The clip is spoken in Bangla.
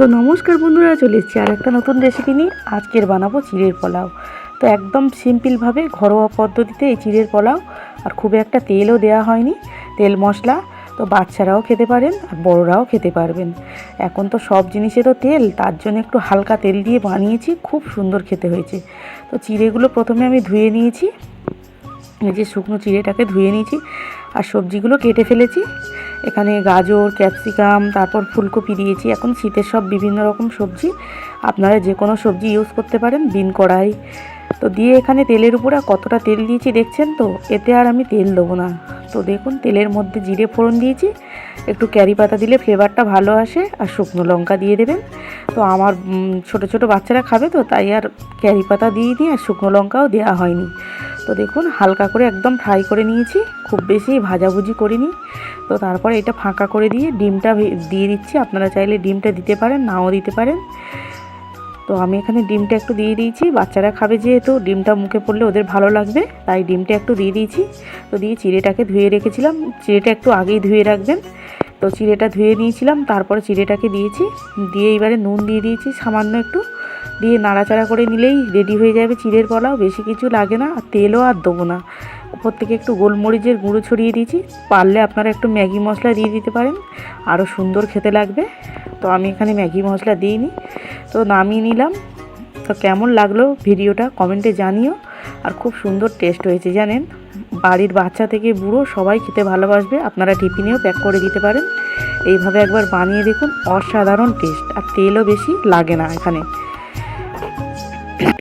তো নমস্কার বন্ধুরা, চলে এসেছি আর একটা নতুন রেসিপি নিয়ে। আজকের বানাবো চিড়ের পোলাও। তো একদম সিম্পলভাবে ঘরোয়া পদ্ধতিতে এই চিড়ের পোলাও। আর খুব একটা তেলও দেওয়া হয়নি, তেল মশলা। তো বাচ্চারাও খেতে পারেন আর বড়রাও খেতে পারবেন। এখন তো সব জিনিসে তো তেল, তার জন্য একটু হালকা তেল দিয়ে বানিয়েছি, খুব সুন্দর খেতে হয়েছে। তো চিড়েগুলো প্রথমে আমি ধুয়ে নিয়েছি। এই যে শুকনো চিড়েটাকে ধুয়ে নিয়েছি আর সবজিগুলো কেটে ফেলেছি। এখানে গাজর, ক্যাপসিকাম, তারপর ফুলকপি দিয়েছি। এখন শীতের সব বিভিন্ন রকম সবজি। আপনারা যে কোনো সবজি ইউজ করতে পারেন, বিন কড়াই। তো দিয়ে এখানে তেলের উপরে কতটা তেল দিয়েছি দেখছেন তো? এতে আর আমি তেল দেবো না। তো দেখুন, তেলের মধ্যে জিরে ফোড়ন দিয়েছি। একটু ক্যারি পাতা দিলে ফ্লেভারটা ভালো আসে আর শুকনো লঙ্কা দিয়ে দেবেন। তো আমার ছোট ছোট বাচ্চারা খাবে তো, তাই আর ক্যারি পাতা দিয়ে দিই আর শুকনো লঙ্কাও দেওয়া হয়নি। তো দেখুন, হালকা করে একদম ফ্রাই করে নিয়েছি। খুব বেশি ভাজাভুজি করিনি। তো তারপরে এটা ফাঁকা করে দিয়ে ডিমটা দিয়ে দিচ্ছি। আপনারা চাইলে ডিমটা দিতে পারেন, নাও দিতে পারেন। তো আমি এখানে ডিমটা একটু দিয়ে দিয়েছি। বাচ্চারা খাবে যেহেতু, ডিমটা মুখে পড়লে ওদের ভালো লাগবে, তাই ডিমটা একটু দিয়ে দিয়েছি। তো দিয়ে চিড়েটাকে ধুয়ে রেখেছিলাম। চিড়েটা একটু আগেই ধুয়ে রাখবেন। তো চিড়েটা ধুয়ে নিয়েছিলাম, তারপরে চিড়েটাকে দিয়েছি। দিয়ে এবারে নুন দিয়ে দিয়েছি, সামান্য একটু। দিয়ে নাড়াচাড়া করে নিলেই রেডি হয়ে যাবে চিড়ের পোলাও। বেশি কিছু লাগে না, আর তেলও আর দেবো না। উপর থেকে একটু গোলমরিচের গুঁড়ো ছড়িয়ে দিয়েছি। পারলে আপনারা একটু ম্যাগি মশলা দিয়ে দিতে পারেন। আরও সুন্দর খেতে লাগবে। তো আমি এখানে ম্যাগি মশলা দিইনি। তো নামিয়ে নিলাম। তো কেমন লাগল ভিডিওটা কমেন্টে জানিও। আর খুব সুন্দর টেস্ট হয়েছে জানেন। বাড়ির বাচ্চা থেকে বুড়ো সবাই খেতে ভালোবাসবে। আপনারা টিফিনেও প্যাক করে দিতে পারেন। এইভাবে একবার বানিয়ে দেখুন, অসাধারণ টেস্ট আর তেলও বেশি লাগে না এখানে।